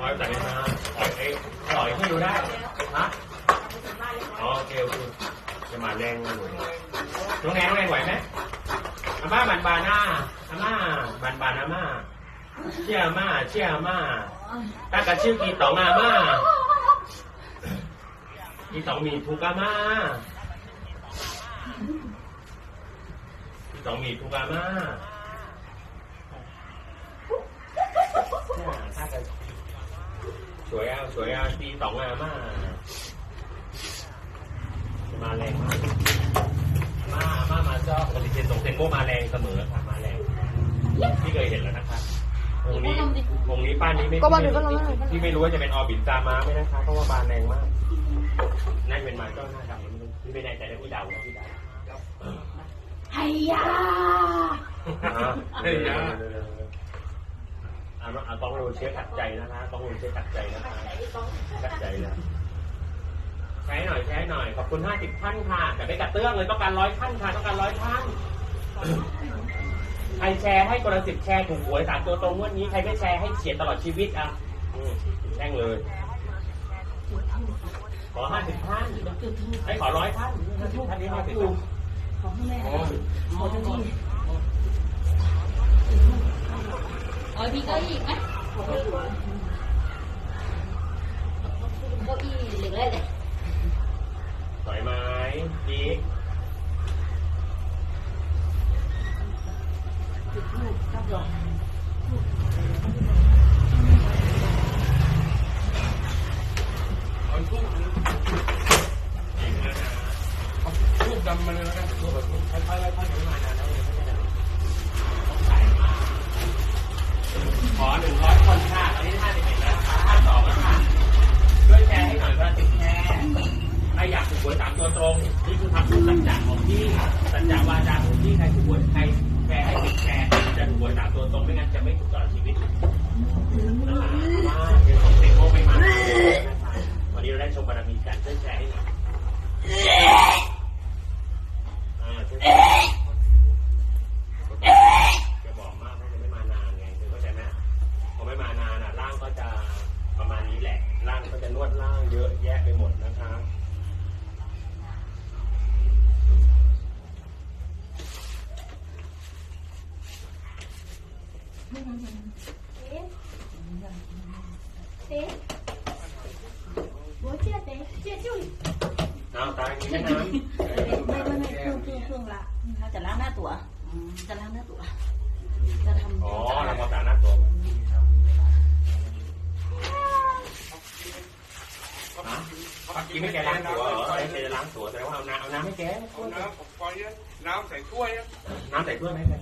ปล่อยใส่มาปล่อยเองปล่อยให้ดูได้ฮะอ๋อโอเคโอเคจะมาแรงหน่อยน้องแนนน้องแนนไหวไหมอาม่าบันบาน่าอาม่าบันบานาม่าเชี่ยอาม่าเชี่ยอาม่าตากระชื่อกีตองอาม่ากีตองมีทุกอาม่ากีตองมีทุกอาม่า เนี่ยตากระสวยอะสวยอะกีตองอาม่ามาแรงมากมามามาชอบปกติเซนตรงเซนโกมาแรงเสมอค่ะมาแรงที่เคยเห็นแล้วนะคะวงนี้วงนี้ป้านนี้ไม่ก็มาดูก็ลงมาหน่อยที่ไม่รู้ว่าจะเป็นออบิทตามาไหมนะคะเพราะว่าบานแรงมากน่าจะเป็นมาเจ้าหน้าดำที่ไม่แน่ใจนะพี่เดานะพี่เดาไอ้ยาเฮ้ยนะอ่า อ่าต้องรู้เชื้อขัดใจนะคะต้องรู้เชื้อขัดใจนะคะขัดใจแล้วใช้หน่อยใช้หน่อยขอบคุณห้าสิบท่านค่ะแต่ไม่กระเตื้องเลยต้องการร้อยท่านค่ะต้องการร้อยท่านใครแชร์ให้คนละสิบแชร์ถูกหวยสามตัวตรงวันนี้ใครไม่แชร์ให้เฉียดตลอดชีวิตอะแช่งเลย ขอห้าสิบท่านไอ้ขอร้อยท่านท่านนี้ห้าสิบท่านขอแม่ขอทันที เอาพี่เก้าอี้ไหมเก้าอี้เหลือเลยสอยไม้พีกจุดลูกกับดอกเอาทูบทูบดำมาเลยแล้วกันทูบแบบค่ สามตัวตรงนี่คือทำสัจจะของที่สัจจะวาจาของที่ใครถูกหวยใครแชร์ให้ติดแชร์จะถูกหวยสามตัวตรงไม่งั้นจะไม่ถูกตลอดชีวิตนะคะว่าเรื่องของเซ็งโก้ไม่มานะคะวันนี้เราได้ชมบารมีการช่วยแชร์ให้หน่อยอ่าช่วยแชร์จะบอกมากถ้าจะไม่มานานไงคือเข้าใจไหมพอไม่มานานอะร่างก็จะประมาณนี้แหละร่างก็จะนวดร่างเยอะแยะไปหมดนะคะ ครื่องเครื่องเครื่องละเขาจะล้างหน้าตัวจะล้างหน้าตัวจะทำอ๋อเราพอสาหน้าตัวฮะกินไม่แกล้างตัวเหรอไม่จะล้างตัวแสดงว่าเอาน้ำเอาน้ำให้แกเอาน้ำผมปล่อยน้ำใส่ถ้วยน้ำใส่ถ้วยไหมแก